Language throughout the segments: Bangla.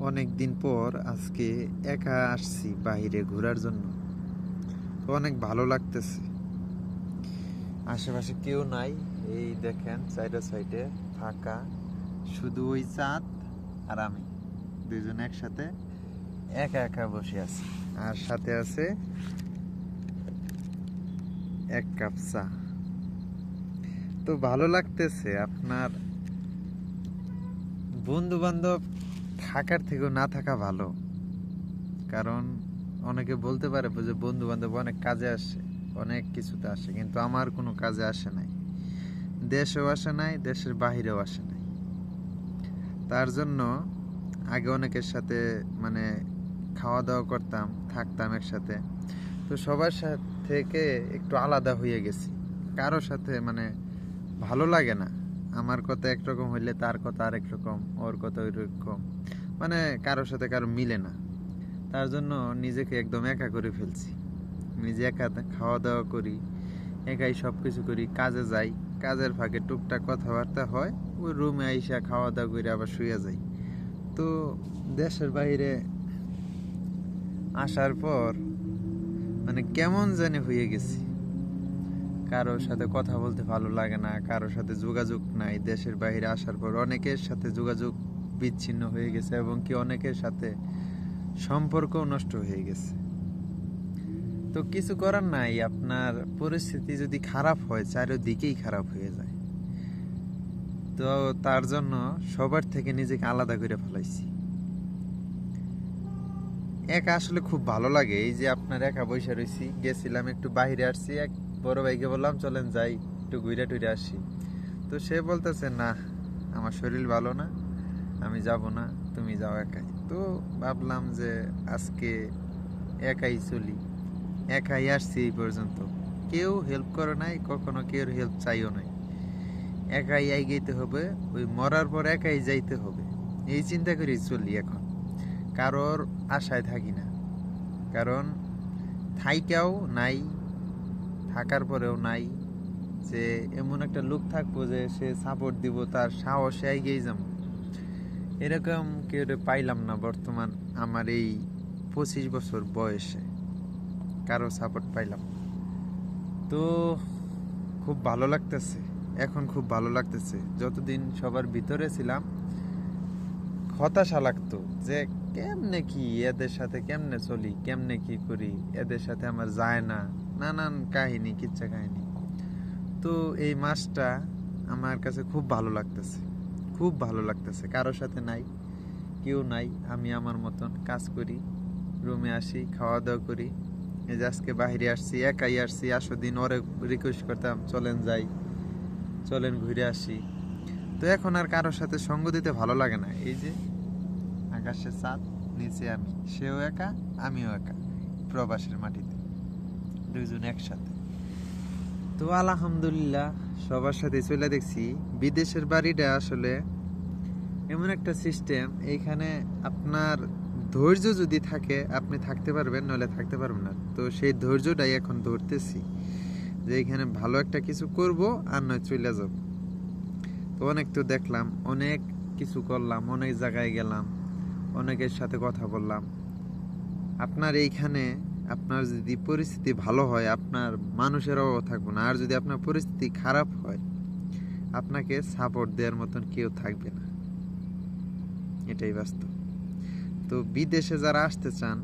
অনেক দিন পর আজকে একা আসছি বাইরে ঘোরার জন্য। তো অনেক ভালো লাগতেছে। আশেপাশে কেউ নাই, এই দেখেন সাইডে সাইডে ফাঁকা। শুধু ওই চাঁদ আর আমি, দুইজন একসাথে একা একা বসে আছি। আর সাথে আছে এক কাপ চা। তো ভালো লাগতেছে আপনার বন্ধু বান্ধব থাকার থেকেও না থাকা ভালো। কারণ অনেকে বলতে পারে যে বন্ধু বান্ধব অনেক কাজে আসে, অনেক কিছুতে আসে, কিন্তু আমার কোনো কাজে আসে নাই। দেশেও আসে নাই, দেশের বাহিরেও আসে নাই। তার জন্য আগে অনেকের সাথে মানে খাওয়া দাওয়া করতাম, থাকতাম একসাথে। তো সবার সাথে থেকে একটু আলাদা হয়ে গেছি। কারোর সাথে মানে ভালো লাগে না। আমার কথা একরকম হইলে তার কথা আরেক রকম, ওর কথা ওই রকম মানে কারোর সাথে কারও মিলে না। তার জন্য নিজেকে একদম একা করে ফেলছি। নিজে একা খাওয়া দাওয়া করি, একাই সব কিছু করি, কাজে যাই, কাজের ফাঁকে টুকটাক কথাবার্তা হয়, ওই রুমে আইসা খাওয়া দাওয়া করে আবার শুয়ে যাই। তো দেশের বাইরে আসার পর মানে কেমন জানি হয়ে গেছি। কারোর সাথে কথা বলতে ভালো লাগে না, কারোর সাথে যোগাযোগ নাই। দেশের বাইরে আসার পর অনেকের সাথে যোগাযোগ বিচ্ছিন্ন হয়ে গেছে এবং কি অনেকের সাথে সম্পর্ক নষ্ট হয়ে গেছে। তো কিছু করার নাই, আপনার পরিস্থিতি যদি খারাপ হয়, চারিদিকেই খারাপ হয়ে যায়। তো তার জন্য সবার থেকে নিজেকে আলাদা করে ফেলাইছি। একা আসলে খুব ভালো লাগে, এই যে আপনার একা বসে রয়েছি গেছিলাম একটু বাইরে আসছি, এক বড় ভাইকে বললাম, চলেন যাই, একটু ঘুরে টুরে আসি। তো সে বলতেছে, না, আমার শরীর ভালো না। আমি যাব না, তুমি যাও একাই। তো ভাবলাম যে আজকে একাই চলি। একাই আসছি এই পর্যন্ত। কেউ হেল্প করে নাই, কখনো কেউ হেল্প চাইও নাই। একাই এগিয়েতে হবে, ওই মরার পর একাই যাইতে হবে। এই চিন্তা করি চলি এখন। কারোর আশায় থাকি না। কারণ থাইকাও নাই, থাকার পরেও নাই যে এমন একটা লোক থাকব যে সে সাপোর্ট দিব, তার সাহসে এগিয়ে যাব। এরকম কেউ পাইলাম না বর্তমান আমার এই পঁচিশ বছর বয়সে। কারও সাপোর্ট পাইলাম তো খুব ভালো লাগতেছে, এখন খুব ভালো লাগতেছে। যতদিন সবার ভিতরে ছিলাম, হতাশা লাগতো যে কেমনে কি এদের সাথে কেমনে চলি, কেমনে কি করি, এদের সাথে আমার যায় না, নানান কাহিনী, কিচ্ছা কাহিনী। তো এই মাসটা আমার কাছে খুব ভালো লাগতেছে। খুব ভালো লাগতেছে। কারোর সাথে নাই, কেউ নাই, আমি আমার মতন কাজ করি, রুমে আসি খাওয়া দাওয়া করি। এই যে আজকে বাইরে আসছি, একাই আসছি, আসো দিন ওরে রিকোয়েস্ট করতাম, চলেন যাই, চলেন ঘুরে আসি। তো এখন আর কারোর সাথে সঙ্গ দিতে ভালো লাগে না। এই যে আকাশের চাঁদ নিচে আমি, সেও একা, আমিও একা, প্রবাসের মাটিতে, দুইজন একসাথে। তো আলহামদুলিল্লাহ, সবার সাথে চলে দেখছি। বিদেশের বাড়িটা আসলে এমন একটা সিস্টেম এইখানে আপনার ধৈর্য যদি থাকে, আপনি থাকতে পারবেন, নইলে থাকতে পারবেন না। তো সেই ধৈর্যটাই এখন ধরতেছি যে এখানে ভালো একটা কিছু করব আর নয় চলে যাব। তো অনেক তো দেখলাম, অনেক কিছু করলাম, অনেক জায়গায় গেলাম, অনেকের সাথে কথা বললাম। আপনার এইখানে আপনার যদি পরিস্থিতি ভালো হয়, আপনার মানুষের অভাব থাকবে না। আর যদি আপনার পরিস্থিতি খারাপ হয়, আপনাকে সাপোর্ট দেওয়ার মতন কেউ থাকবে না। এটাই বাস্তব। তো বিদেশে যারা আসতে চান,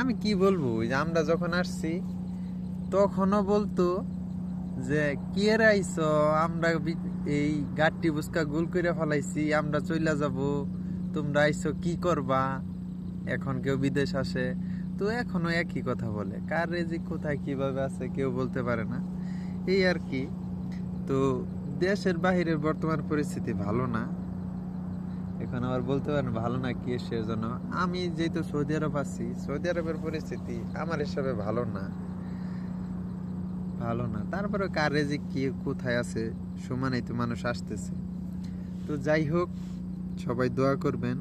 আমি কি বলব? যে আমরা যখন আসছি, তখনও বলতো যে, কি এর আইস আমরা এই গাঠটি বুসকা গোল করে ফেলাইছি, আমরা চইলা যাব। তোমরা আইসো কি করবা? এখন কেউ বিদেশ আসে, তো এখনও একই কথা বলে। কার রেজিক কোথায়, কীভাবে আছে, কেউ বলতে পারে না। এই আর কি। তো দেশের বাহিরের বর্তমান পরিস্থিতি ভালো না। এখন আবার বলতে পারেন ভালো না কি সেজন্য আমি যেহেতু সৌদি আরব আছি, সৌদি আরবের পরিস্থিতি আমার হিসাবে ভালো না। ভালো না। তারপরে কার রেজিক কি, কোথায় আছে, সমানেই তো মানুষ আসতেছে। তো যাই হোক, সবাই দোয়া করবেন।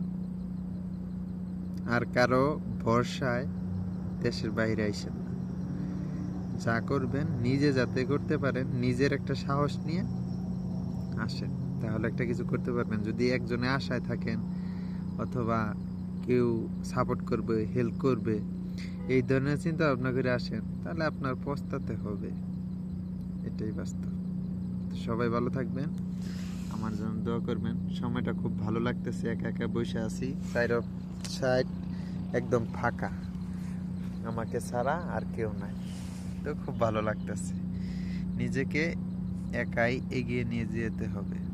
আর কারও ভরসায় দেশের বাইরে আইসেন না। যা করবেন, নিজে যাতে করতে পারেন, নিজের একটা সাহস নিয়ে আসেন। তাহলে একটা কিছু করতে পারবেন। যদি একজনে আশায় থাকেন অথবা কেউ সাপোর্ট করবে হেল্প করবে, এই ধরনের চিন্তা ভাবনা করে আসেন, তাহলে আপনার পস্তাতে হবে। এটাই বাস্তব। সবাই ভালো থাকবেন। আমার জন্য দোয়া করবেন। সময়টা খুব ভালো লাগতেছে। একা একা বসে আছি। সাইড অফ সাইড একদম ফাঁকা। আমাকে ছাড়া আর কেউ নাই। তো খুব ভালো লাগতেছে। নিজেকে একাই এগিয়ে নিয়ে যেতে হবে।